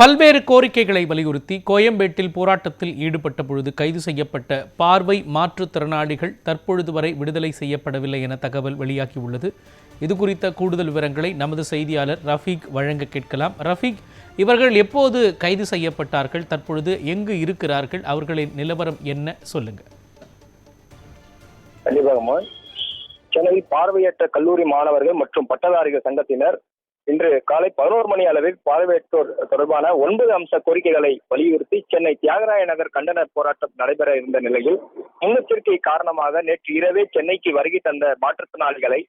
பல்வேறு கோரிக்கைகளை வலியுறுத்தி கோயம்பேட்டில் போராட்டத்தில் ஈடுபட்ட பொழுது கைது செய்யப்பட்ட பார்வை மாற்றுத்திறனாளிகள் தற்பொழுது வரை விடுதலை செய்யப்படவில்லை என தகவல் வெளியாகியுள்ளது. இது குறித்த கூடுதல் விவரங்களை நமது செய்தியாளர் ரஃபீக் வழங்க கேட்கலாம். ரஃபீக் இவர்கள் எப்போது கைது செய்யப்பட்டார்கள்? தற்பொழுது எங்கு இருக்கிறார்கள்? அவர்களின் நிலவரம் என்ன? சொல்லுங்க. கண்டிப்பாக பார்வையற்ற கல்லூரி மாணவர்கள் மற்றும் பட்டதாரிகள் சங்கத்தினர் இன்று காலை பதினோரு மணி அளவில் பார்வையற்றோர் தொடர்பான ஒன்பது அம்ச கோரிக்கைகளை வலியுறுத்தி சென்னை தியாகராய நகர் கண்டன போராட்டம் நடைபெற இருந்த நிலையில் முன்னெச்சரிக்கை காரணமாக நேற்று இரவே சென்னைக்கு வருகை தந்த மாற்றுத்திறனாளிகளை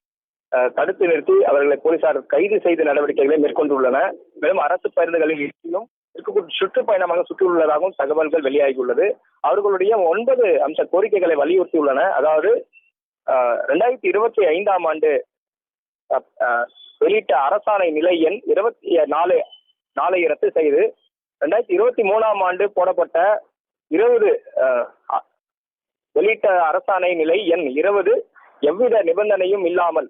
தடுத்து நிறுத்தி அவர்களை போலீசார் கைது செய்த நடவடிக்கைகளை மேற்கொண்டுள்ளன. மேலும் அரசு பேருந்துகளில் இருப்பினும் இருக்கக்கூடிய சுற்றுப்பயணமாக சுற்றியுள்ளதாகவும் தகவல்கள் வெளியாகியுள்ளது. அவர்களுடைய ஒன்பது அம்ச கோரிக்கைகளை வலியுறுத்தியுள்ளன. அதாவது அஹ், ரெண்டாயிரத்தி இருபத்தி ஐந்தாம் ஆண்டு வெளியிட்ட அரசாணை நிலை எண் இருபத்தி நாலு நாளை ரத்து செய்து ரெண்டாயிரத்தி இருபத்தி மூணாம் ஆண்டு போடப்பட்ட இருபது அ- வெளியிட்ட அரசாணை நிலை எண் இருபது எவ்வித நிபந்தனையும் இல்லாமல்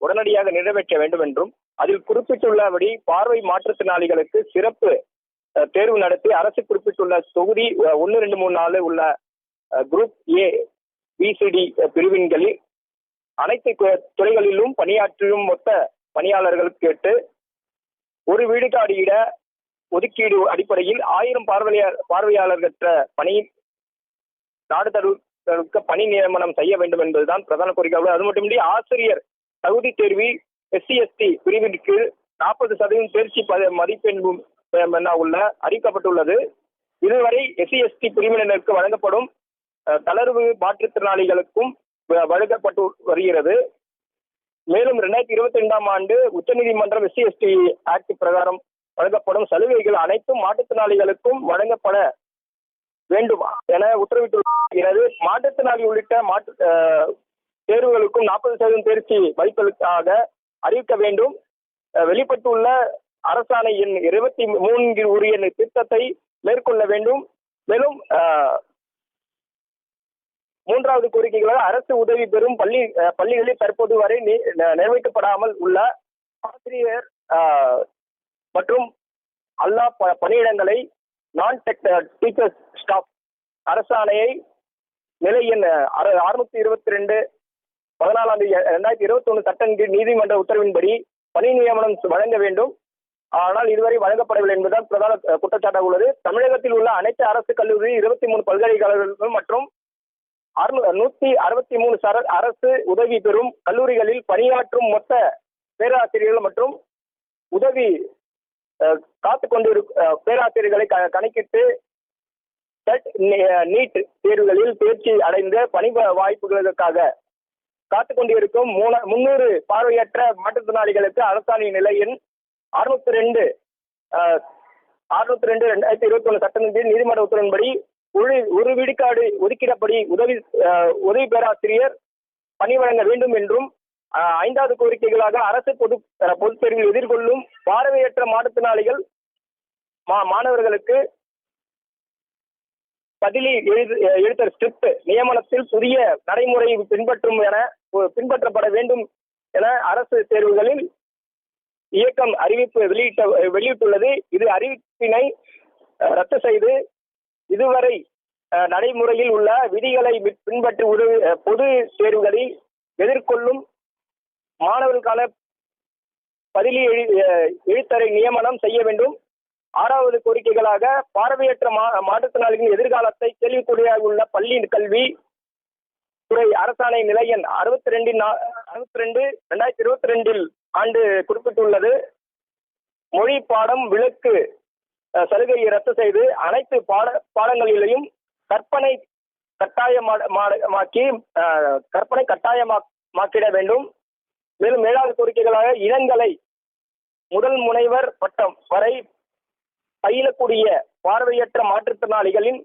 உடனடியாக நிறைவேற்ற வேண்டும் என்றும் அதில் குறிப்பிட்டுள்ளபடி பார்வை மாற்றுத்திறனாளிகளுக்கு சிறப்பு தேர்வு நடத்தி அரசு குறிப்பிட்டுள்ள தொகுதி ஒன்று ரெண்டு மூணு நாலு உள்ள குரூப் ஏ பிசிடி பிரிவின்களில் அனைத்து துறைகளிலும் பணியாற்றும் மொத்த பணியாளர்கள் கேட்டு ஒரு வீடு காடியிட ஒதுக்கீடு அடிப்படையில் ஆயிரம் பார்வையாளர் பார்வையாளர்கற்ற பணி நாடு தழுவிக்க பணி நியமனம் செய்ய வேண்டும் என்பதுதான் பிரதான கோரிக்கை அது மட்டுமின்றி ஆசிரியர் தகுதி தேர்வு எஸ்சி எஸ்டி பிரிவிற்கு நாற்பது சதவீதம் தேர்ச்சி மதிப்பெண் உள்ள அறிவிக்கப்பட்டுள்ளது இதுவரை எஸ்சி எஸ்டி பிரிவினருக்கு வழங்கப்படும் அஹ், தளர்வு மாற்றுத்திறனாளிகளுக்கும் வ- வழங்கப்பட்டு வருகிறது. மேலும் ரெண்டாயிரத்தி இருபத்தி ரெண்டாம் ஆண்டு உச்சநீதிமன்றம் எஸ்சி எஸ்டி ஆக்ட் பிரகாரம் வழங்கப்படும் சலுகைகள் அனைத்தும் மாற்றுத்திறனாளிகளுக்கும் வழங்கப்பட வேண்டும் என உத்தரவிட்டுள்ளது மாற்றுத்திறனாளி உள்ளிட்ட மாற்று தேர்வுகளுக்கும் நாற்பது சதவீதம் தேர்ச்சி வைப்பதற்காக அறிவிக்க வேண்டும். வெளிப்பட்டுள்ள அரசாணை எண் இருபத்தி மூன்று உரிய திட்டத்தை மேற்கொள்ள வேண்டும். மேலும் மூன்றாவது கோரிக்கைகளாக அரசு உதவி பெறும் பள்ளி பள்ளிகளில் தற்போது வரை நி- உள்ள ஆசிரியர் மற்றும் அல்லா ப- பணியிடங்களை நான் டெக் டீச்சர்ஸ் ஸ்டாஃப் அரசாணையை நிலை எண் அறுநூத்தி இருபத்தி ரெண்டு பதினாலாம் தேதி ரெண்டாயிரத்தி இருபத்தி ஒன்று சட்டம் கீழ் நீதிமன்ற உத்தரவின்படி பணி நியமனம் வழங்க வேண்டும். ஆனால் இதுவரை வழங்கப்படவில்லை என்பதுதான் பிரதான குற்றச்சாட்டாக உள்ளது. தமிழகத்தில் உள்ள அனைத்து அரசு கல்லூரி இருபத்தி மூணு பல்கலைக்கழகங்கள் மற்றும் நூத்தி அறுபத்தி மூணு சர அரசு உதவி பெறும் கல்லூரிகளில் பணியாற்றும் மொத்த பேராசிரியர்கள் மற்றும் உதவி காத்து காத்துக் பேராசிரியர்களை க- கணக்கிட்டு நீட் தேர்வுகளில் தேர்ச்சி அடைந்த பணி வாய்ப்புகளுக்காக காத்து கொண்டிருக்கும் முன்னூறு பார்வையற்ற மாற்றுத்திறனாளிகளுக்கு அரசாணை நிலையின் அறுநூத்தி ரெண்டு அறுநூத்தி ரெண்டு ரெண்டாயிரத்தி இருபத்தி ஒன்று சட்டத்தின் நீதிமன்ற உத்தரவின்படி ஒரு ஒரு விடுக்காடு ஒதுக்கிடப்படி உதவி உதவி பேராசிரியர் பணி வழங்க வேண்டும் என்றும் ஐந்தாவது கோரிக்கைகளாக அரசு பொது அஹ், பொதுத் தேர்வில் எதிர்கொள்ளும் பார்வையற்ற மாற்றுத்திறனாளிகள் மா மாணவர்களுக்கு பதிலி எழுத ஸ்கிரிப்ட் நியமனத்தில் புதிய நடைமுறை பின்பற்றும் என பின்பற்றப்பட வேண்டும் என அரசு தேர்வுகளில் இயக்கம் அறிவிப்பு வெளியிட்ட வெளியிட்டுள்ளது. இது அறிவிப்பினை ரத்து செய்து இதுவரை நடைமுறையில் உள்ள விதிகளை பின்பற்றி உதவி பொது தேர்வுகளை எதிர்கொள்ளும் மாணவர்களுக்கான பதிலி எழுத்தரை நியமனம் செய்ய வேண்டும். ஆறாவது கோரிக்கைகளாக பார்வையற்ற மா மாற்றுத்திறனாளிகளின் எதிர்காலத்தை கேள்விக்குறியாக உள்ள பள்ளி கல்வி துறை அரசாணை நிலையன் அறுபத்தி ரெண்டின் அறுபத்தி ரெண்டு ரெண்டாயிரத்தி இருபத்தி ரெண்டில் ஆண்டு குறிப்பிட்டுள்ளது. மொழி பாடம் விளக்கு சலுகையை ரத்து செய்து அனைத்து பாட பாடங்களிலேயும் கற்பனை கட்டாயமாக்கி கற்பனை கட்டாயமாக்கிட வேண்டும். மேலும் ஏழாவது கோரிக்கைகளாக இளங்கலை முதல் முனைவர் பட்டம் வரை பயிலக்கூடிய பார்வையற்ற மாற்றுத்திறனாளிகளின்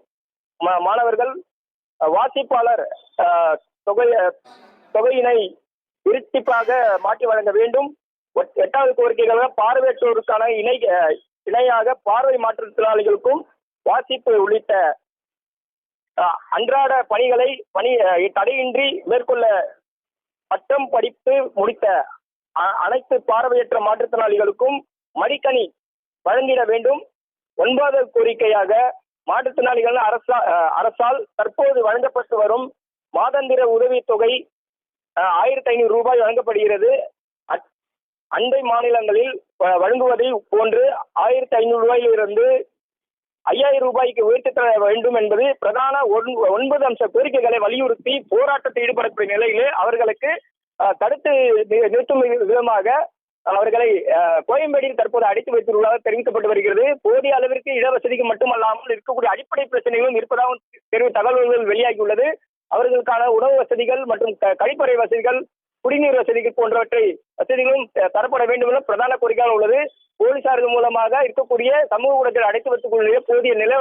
மா- மாணவர்கள் வாசிப்பாளர் தொகை தொகையினை இரட்டிப்பாக மாற்றி வழங்க வேண்டும். ஒட்- எட்டாவது கோரிக்கைகளாக பார்வையற்றோருக்கான இணை இணையாக பார்வை மாற்றுத்திறனாளிகளுக்கும் வாசிப்பு உள்ளிட்ட அன்றாட பணிகளை பணி தடையின்றி மேற்கொள்ள பட்டம் படித்து முடித்த அ- அனைத்து பார்வையற்ற மாற்றுத்திறனாளிகளுக்கும் மடிக்கணி வழங்கிட வேண்டும். ஒன்பதாவது கோரிக்கையாக மாற்றுத்திறனாளிகள் அரசா அரசால் தற்போது வழங்கப்பட்டு வரும் மாதாந்திர உதவித்தொகை அஹ், ஆயிரத்தி ஐநூறு ரூபாய் வழங்கப்படுகிறது. அ- அண்டை மாநிலங்களில் வழங்குவதை போன்று ஆயிரத்தி ஐநூறு ரூபாயிலிருந்து ஐயாயிரம் ரூபாய்க்கு உயர்த்தி தர வேண்டும் என்பது பிரதான ஒன்- ஒன்பது அம்ச கோரிக்கைகளை வலியுறுத்தி போராட்டத்தில் ஈடுபடக்கூடிய நிலையிலே அவர்களுக்கு தடுத்து நிறுத்தும் விதமாக அவர்களை கோயம்பேடியில் தற்போது அடைத்து வைத்துள்ளதாக தெரிவிக்கப்பட்டு வருகிறது. போதிய அளவிற்கு இடவசதிக்கு மட்டுமல்லாமல் இருக்கக்கூடிய அடிப்படை பிரச்சனைகளும் இருப்பதாகவும் தெரிவி தகவல்கள் வெளியாகியுள்ளது. அவர்களுக்கான உணவு வசதிகள் மற்றும் க- கழிப்பறை வசதிகள் குடிநீர் வசதிகள் போன்றவற்றை வசதிகளும் தரப்பட வேண்டும் என பிரதான கோரிக்கையாக உள்ளது. போலீசார்கள் மூலமாக இருக்கக்கூடிய சமூக ஊடகத்தில் அடைத்து வைத்துக் கொள்ள போதிய நில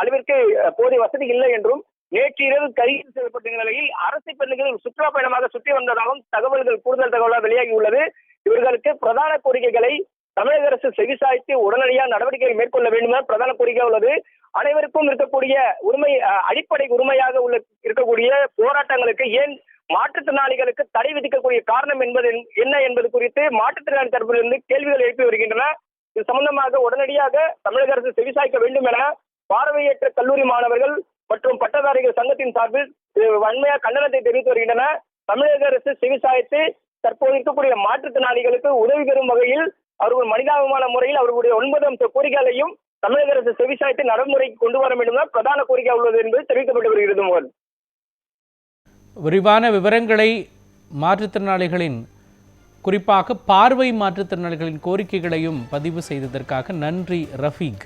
அளவிற்கு போதிய வசதி இல்லை என்றும் நேற்று இரவு கைது செய்யப்பட்ட நிலையில் அரசு பெண்கள் சுற்றுலா பயணமாக சுற்றி வந்ததாகவும் தகவல்கள் கூடுதல் தகவலாக வெளியாகியுள்ளது இவர்களுக்கு பிரதான கோரிக்கைகளை தமிழக அரசு செவிசாய்த்து உடனடியாக நடவடிக்கைகள் மேற்கொள்ள வேண்டும் என பிரதான கோரிக்கை உள்ளது. அனைவருக்கும் இருக்கக்கூடிய உரிமை அடிப்படை உரிமையாக உள்ள இருக்கக்கூடிய போராட்டங்களுக்கு ஏன் மாற்றுத்திறனாளிகளுக்கு தடை விதிக்கக்கூடிய காரணம் என்பது என்ன என்பது குறித்து மாற்றுத்திறனாளி தரப்பிலிருந்து கேள்விகள் எழுப்பி வருகின்றன. இது சம்பந்தமாக உடனடியாக தமிழக அரசு செவிசாய்க்க வேண்டும் என பார்வையற்ற கல்லூரி மாணவர்கள் மற்றும் பட்டதாரிகள் சங்கத்தின் சார்பில் வன்மையாக கண்டனத்தை தெரிவித்து வருகின்றன. தமிழக அரசு செவிசாய்த்து தற்போது இருக்கக்கூடிய மாற்றுத்திறனாளிகளுக்கு உதவி பெறும் வகையில் அவர்கள் மனிதாபிமான முறையில் அவர்களுடைய ஒன்பது அம்ச கோரிக்கைகளையும் தமிழக அரசு செவிசாய்த்து நடைமுறைக்கு கொண்டு வர வேண்டும் என பிரதான கோரிக்கை உள்ளது என்பது தெரிவிக்கப்பட்டு வருகிறது மோகன் விரிவான விவரங்களை மாற்றுத்திறனாளிகளின் குறிப்பாக பார்வை மாற்றுத்திறனாளிகளின் கோரிக்கைகளையும் பதிவு செய்ததற்காக நன்றி ரஃபீக்.